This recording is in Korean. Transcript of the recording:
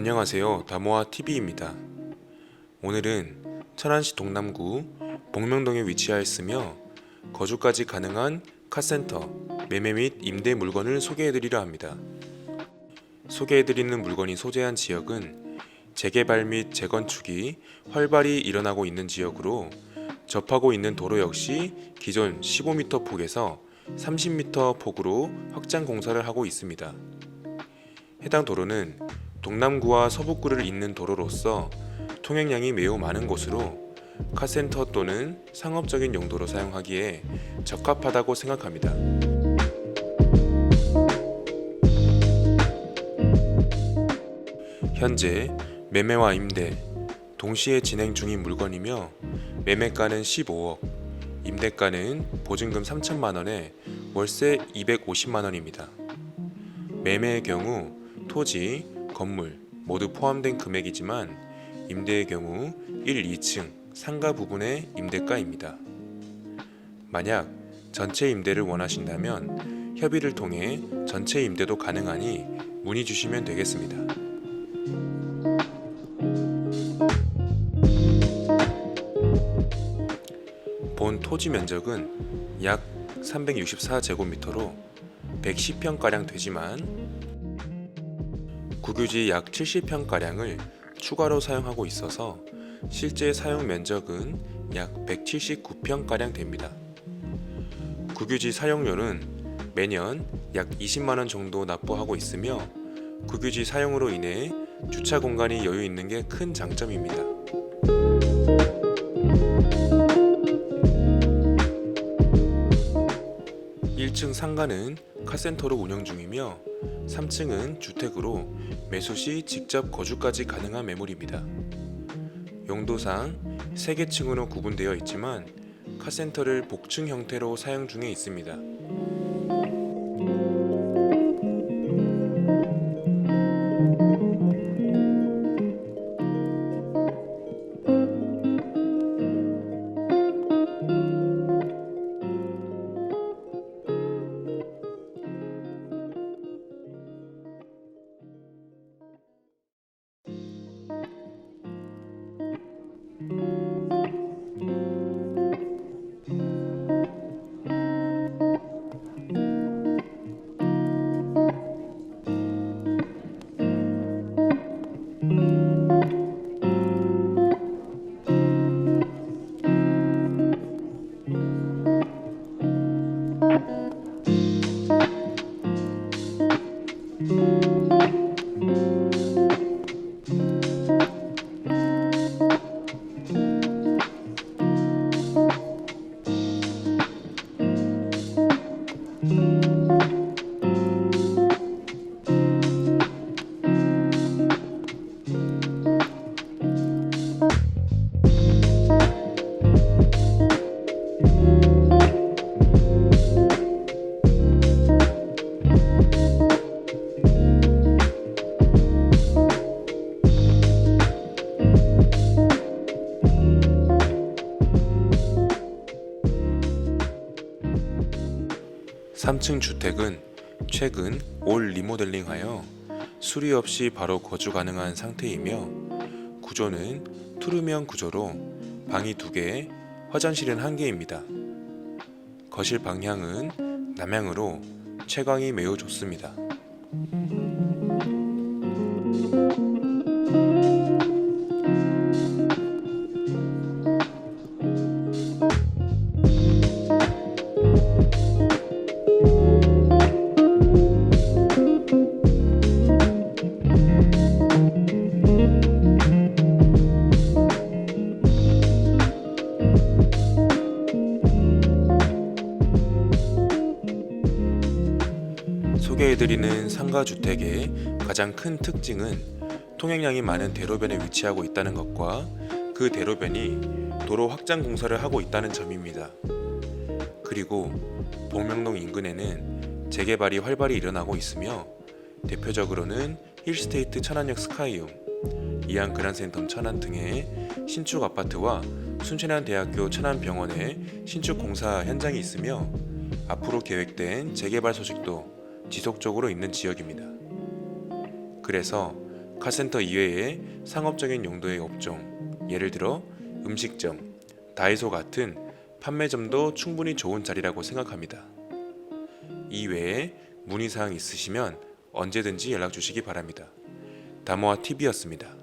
안녕하세요. 다모아 TV입니다. 오늘은 천안시 동남구 복명동에 위치하였으며 거주까지 가능한 카센터, 매매 및 임대 물건을 소개해드리려 합니다. 소개해드리는 물건이 소재한 지역은 재개발 및 재건축이 활발히 일어나고 있는 지역으로 접하고 있는 도로 역시 기존 15m 폭에서 30m 폭으로 확장 공사를 하고 있습니다. 해당 도로는 동남구와 서북구를 잇는 도로로서 통행량이 매우 많은 곳으로 카센터 또는 상업적인 용도로 사용하기에 적합하다고 생각합니다. 현재 매매와 임대 동시에 진행 중인 물건이며 매매가는 15억, 임대가는 보증금 3천만 원에 월세 250만 원입니다. 매매의 경우 토지, 건물 모두 포함된 금액이지만 임대의 경우 1, 2층 상가 부분의 임대가입니다. 만약 전체 임대를 원하신다면 협의를 통해 전체 임대도 가능하니 문의 주시면 되겠습니다. 본 토지 면적은 약 364제곱미터로 110평가량 되지만 국유지 약 70평가량을 추가로 사용하고 있어서 실제 사용 면적은 약 179평가량 됩니다. 국유지 사용료는 매년 약 20만원 정도 납부하고 있으며 국유지 사용으로 인해 주차 공간이 여유 있는 게 큰 장점입니다. 1층 상가는 카센터로 운영 중이며 3층은 주택으로 매수 시 직접 거주까지 가능한 매물입니다. 용도상 3개 층으로 구분되어 있지만 카센터를 복층 형태로 사용 중에 있습니다. 삼층 주택은 최근 올 리모델링하여 수리 없이 바로 거주 가능한 상태이며 구조는 투룸형 구조로 방이 2개, 화장실은 1개입니다. 거실 방향은 남향으로 채광이 매우 좋습니다. 소개해드리는 상가주택의 가장 큰 특징은 통행량이 많은 대로변에 위치하고 있다는 것과 그 대로변이 도로 확장 공사를 하고 있다는 점입니다. 그리고 복명동 인근에는 재개발이 활발히 일어나고 있으며 대표적으로는 힐스테이트 천안역 스카이움, 이안 그란센텀 천안 등의 신축 아파트와 순천한 대학교 천안병원의 신축 공사 현장이 있으며 앞으로 계획된 재개발 소식도 지속적으로 있는 지역입니다. 그래서 카센터 이외에 상업적인 용도의 업종, 예를 들어 음식점, 다이소 같은 판매점도 충분히 좋은 자리라고 생각합니다. 이외에 문의사항 있으시면 언제든지 연락 주시기 바랍니다. 다모아 TV였습니다.